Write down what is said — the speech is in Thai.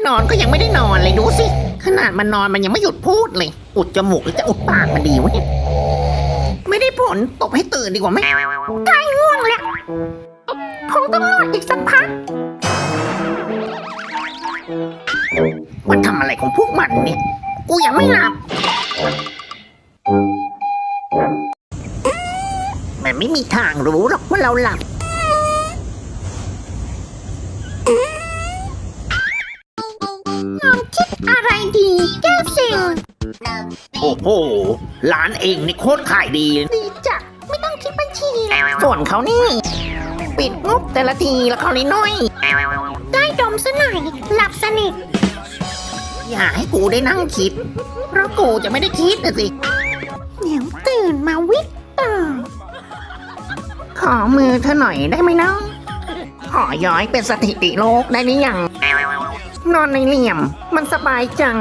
จะนอนก็ยังไม่ได้นอนเลยดูสิ ขนาดมันนอนมันยังไม่หยุดพูดเลย อุดจมูกหรือจะอุดปากมันดีวะเนี่ย ไม่ได้ผลตบให้ตื่นดีกว่าไหมตายง่วงแล้วคงต้องนอนอีกสักพัก มันทำอะไรของพวกมันเนี่ย กูยังไม่หลับมันไม่มีทางรู้หรอกว่าเราหลับ อะไรดีแก้วสิงโอ้โห ร้านเองนี่โคตรขายดี ดีจ้ะไม่ต้องคิดบัญชีส่วนเขานี่ ปิดงบแต่ละทีแล้วเขาเลยน้อย ได้ดมซะหน่อยหลับสนิทอย่าให้กูได้นั่งคิด เพราะกูจะไม่ได้คิดนะสิเดี๋ยวตื่นมาวิทย์ต่อขอมือเธอหน่อยได้ไหมน้อง ขอย้อยเป็นสถิติโลกได้หรือยัง นอนในเหลี่ยม มันสบายจัง